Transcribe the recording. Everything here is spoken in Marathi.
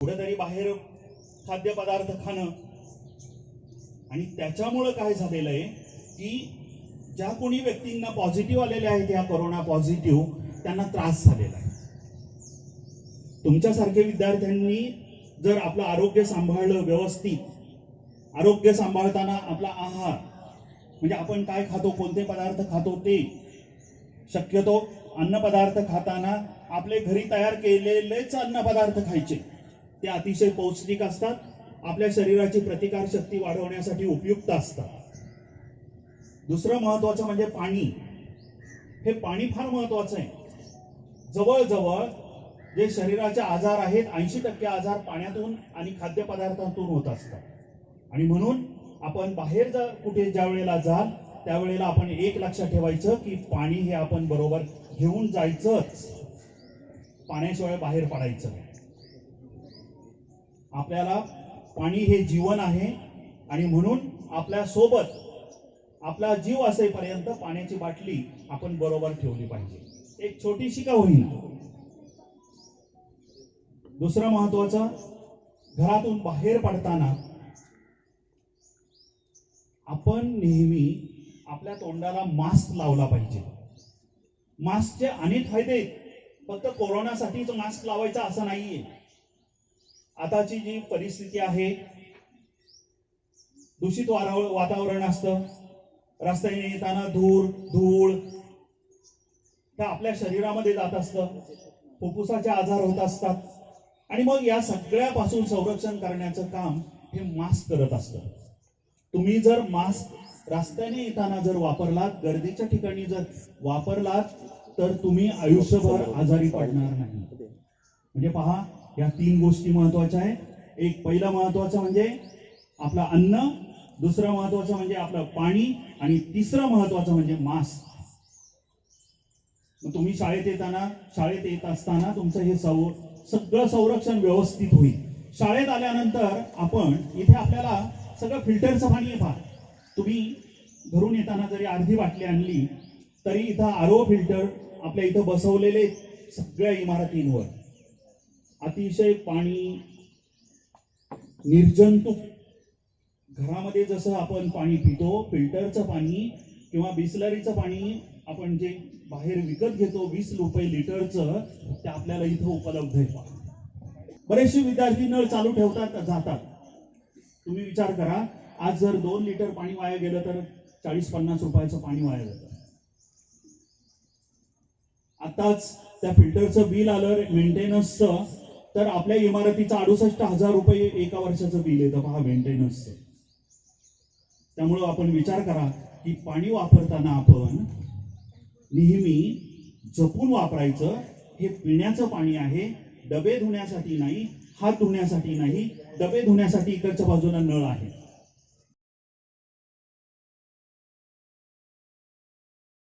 कुठेतरी बाहेर खाद्यपदार्थ खाणं. आणि त्याच्यामुळं काय झालेलं आहे की ज्या कोणी व्यक्तींना पॉझिटिव्ह आलेले आहेत या कोरोना पॉझिटिव्ह त्यांना त्रास झालेला आहे. तुमच्यासारखे विद्यार्थ्यांनी जर आपलं आरोग्य सांभाळलं व्यवस्थित आरोग्य सांभाळताना आपला आहार म्हणजे आपण काय खातो कोणते पदार्थ खातो ते शक्यतो अन्नपदार्थ खाताना आपले घरी तयार केलेलेच अन्नपदार्थ खायचे. ते अतिशय पौष्टिक असतात. आपल्या शरीराची प्रतिकार शक्ती वाढवण्यासाठी उपयुक्त असतात. दुसरं महत्वाचं म्हणजे पाणी. हे पाणी फार महत्वाचं आहे. जवळजवळ जे शरीराचे आजार आहेत ऐंशी टक्के आजार पाण्यातून आणि खाद्यपदार्थातून होत असतात. आणि म्हणून आपण बाहेर जर कुठे ज्या वेळेला जाल त्यावेळेला आपण एक लक्षात ठेवायचं की पाणी हे आपण बरोबर घेऊन जायचंच. पाण्याशिवाय बाहेर पडायचं नाही. आपल्याला पाणी हे जीवन आहे आणि म्हणून आपल्यासोबत आपला जीव असेपर्यंत पाण्याची बाटली आपण बरोबर ठेवली पाहिजे. एक छोटीशी का होईना? दुसरं महत्वाचं घरातून बाहेर पडताना आपण नेहमी आपल्या तोंडाला मास्क लावला पाहिजे. मास्कचे अनेक फायदे फक्त कोरोनासाठीच मास्क लावायचा असं नाहीये. आताची जी परिस्थिती आहे दूषित वातावरण असतं. रस्त्याने येताना धूर धूळ त्या आपल्या शरीरामध्ये जात असतं. फुफ्फुसाचे आजार होत असतात. आणि मग या सगळ्यापासून संरक्षण करण्याचं काम हे मास्क करत असतं. तुम्ही जर मास्क रस्त्याने येताना जर वापरलात गर्दीच्या ठिकाणी जर वापरलात तर तुम्ही आयुष्यभर आजारी पडणार नाही. म्हणजे पहा या तीन गोष्टी महत्त्वाच्या आहेत. एक पहिलं महत्वाचं म्हणजे आपलं अन्न दुसरं महत्वाचं म्हणजे आपलं पाणी आणि तिसरं महत्वाचं म्हणजे मास्क मग तुम्ही शाळेत येताना शाळेत येत असताना तुमचं हे सौ सगळं संरक्षण व्यवस्थित होईल. शाळेत आल्यानंतर आपण इथे आपल्याला सगळं फिल्टरचं पाणी पहा तुम्ही घरून येताना जरी अर्धी बाटली आणली तरी इथं आरो फिल्टर आपल्या इथं बसवलेले सगळ्या इमारतींवर. अतिशय पाणी निर्जंतुक. घरामध्ये जसं आपण पाणी पितो फिल्टरचं पाणी किंवा बिसलरीचं पाणी आपण जे बाहेर विकत घेतो वीस रुपये लिटरचं ते आपल्याला इथं उपलब्ध आहे. बरेचसे विद्यार्थी नळ चालू ठेवतात जातात. तुम्ही विचार करा आज जर दोन लिटर पाणी वाया गेलं तर चाळीस पन्नास रुपयाचं पाणी वाया जातं. आताच त्या फिल्टरचं बिल आलं मेंटेनन्सचं तर आपल्या इमारतीचा अडुसष्ट हजार रुपये एका वर्षाचं बिल येतं. पहा मेंटेनन्सचं त्यामुळं आपण विचार करा की पाणी वापरताना आपण नेहमी जपून वापरायचं हे पिण्याचं पाणी आहे डबे धुण्यासाठी नाही हात धुण्यासाठी नाही डबे धुण्यासाठी इकडच्या बाजूला नळ आहे.